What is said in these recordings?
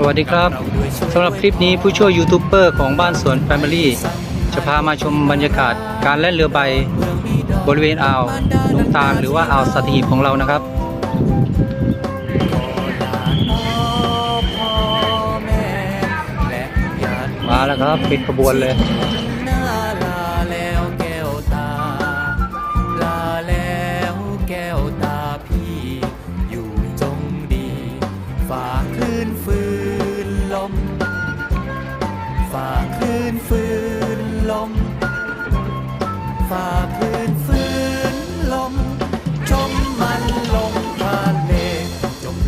สวัสดีครับสำหรับคลิปนี้ผู้ช่วยยูทูบเบอร์ของบ้านสวนแฟมิลี่จะพามาชมบรรยากาศการเล่นเรือใบ บริเวณอ่าวลุงตาลหรือว่าอ่าวสัตหีบของเรานะครับ มาแล้วครับ ปิดขบวนเลย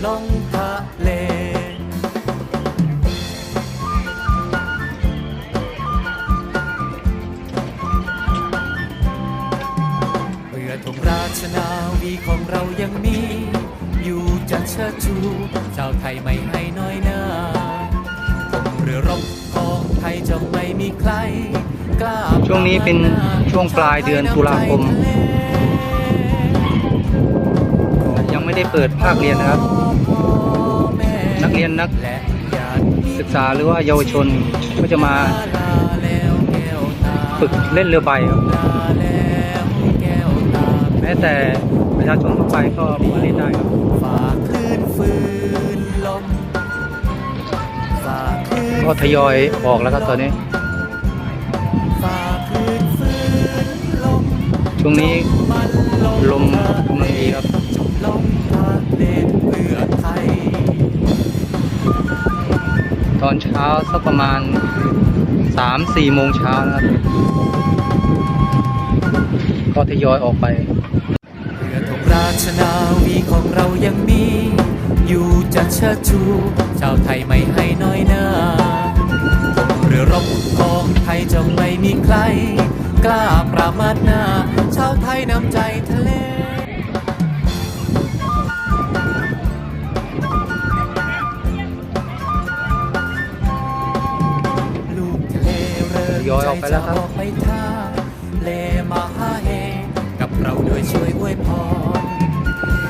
จมลงทะเล เรือธงราชนาวีของเรายังมี อยู่จะเชิดชูชาวไทยไม่ให้น้อยหน้าเรือรบของไทยจะไม่มีใคร กล้าช่วงนี้เป็นช่วงปลายเดือนตุลาคม เปิดภาคเรียนนะครับ นักเรียนนักและศึกษาหรือว่าเยาวชนก็จะมาฝึกเล่นเรือใบครับแม้แต่ประชาชนทั่วไปก็มาเล่นได้ครับก็ทยอยออกแล้วครับตอนนี้ช่วงนี้ลมลมกำลังดีครับ ตอนเช้าสักประมาณ 3-4 โมงเช้านะครับ ก็ทยอยออกไปเรือธงราชนาวีของเรายังมี อยู่จะเชิดชู ชาวไทยไม่ให้น้อยหน้าเรือรบของไทยจะไม่มีใคร กล้าประมาทหน้า ชาวไทยน้ำใจทะเล ยอยออกไปแล้วครับออกไปท่าเลมาเฮกับเราด้วยช่วยอวยพร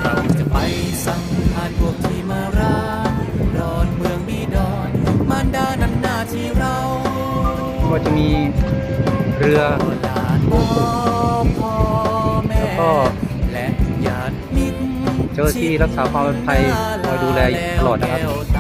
เราจะไปสังหารพวกที่มาร้านรอนเมืองบีดอนมารดานันนาที่เราก็จะมีเรือแล้วก็เจ้าที่รักษาความปลอดภัยคอยดูแลตลอดนะครับ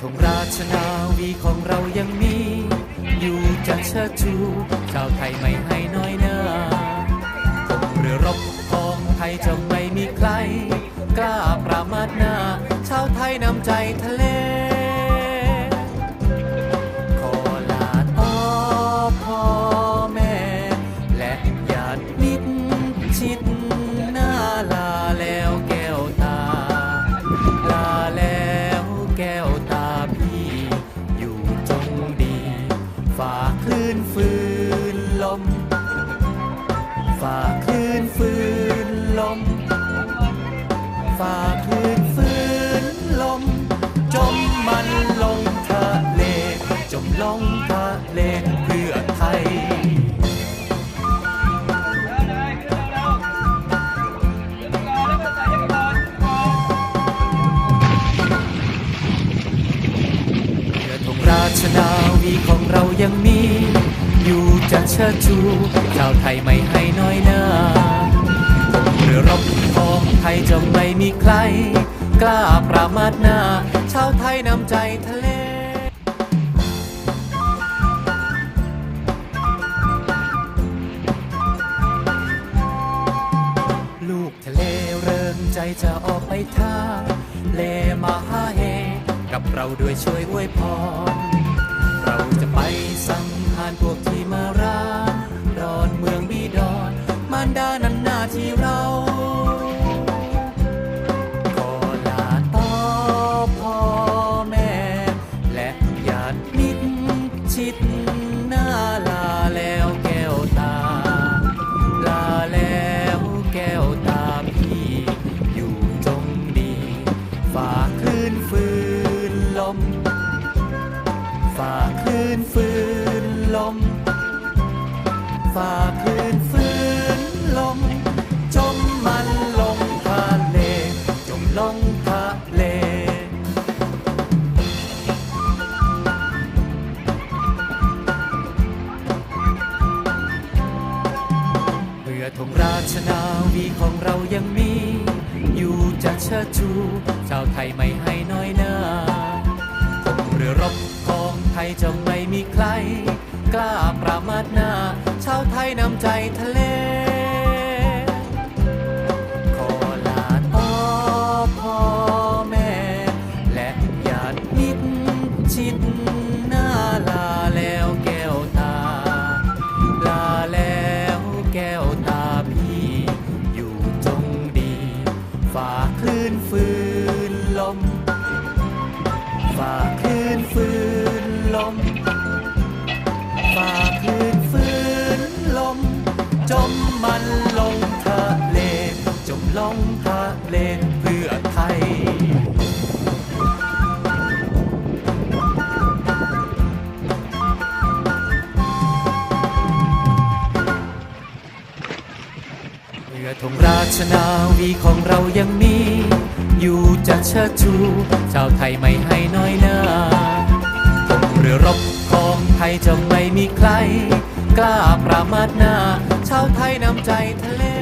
ธงราชนาวีของเรายังมี อยู่จะเชิดชูชาวไทยไม่ให้น้อยหน้าธงเรือรบของไทยจะไม่มีใคร กล้าประมาทหน้า ชาวไทยนำใจทะเล ฝ่าคลื่นฟื้นลม จมมันลงทะเล จมลงทะเลเพื่อไทยเรือธงราชนาวีของเรายังมี อยู่จะเชิดชูชาวไทยไม่ให้น้อยหน้า ยจะไม่มีใคร กล้าประมาทหน้า ชาวไทยนำใจทะเลลูกทะเลเริ่มใจจะออกไปท่าเลมาหาเฮ กับเราด้วยช่วยอวยพร เราจะไปสังหารพวกที่มา ลมฝ่าคลื่นฝืนลม จมมันลงทะเลจมลงทะเลเพื่อธงราชนาวีของเรายังมี อยู่จะเชิดชู ชาวไทยไม่ให้น้อยหน้าเรือรบของไทยจะไม่มีใคร กล้าประมาทหน้าชาวไทยนำใจทะเลขอลาต่อพ่อแม่ และญาติมิตรชิดหน้าลาแล้วแก้วตา ลาแล้วแก้วตาพี่ อยู่จงดีฝ่าคลื่นฝืนลมฝ่าคลื่นฝืนลม ตื่นฝืนลม จมมันลงทะเล จมลงทะเลเพื่อไทยเมื่อธงราชนาวีของเรายังมี อยู่จะเชิดชู ชาวไทยไม่ให้น้อยหน้า ไทยจะไม่มีใคร กล้าประมาทหน้าชาวไทยนำใจทะเล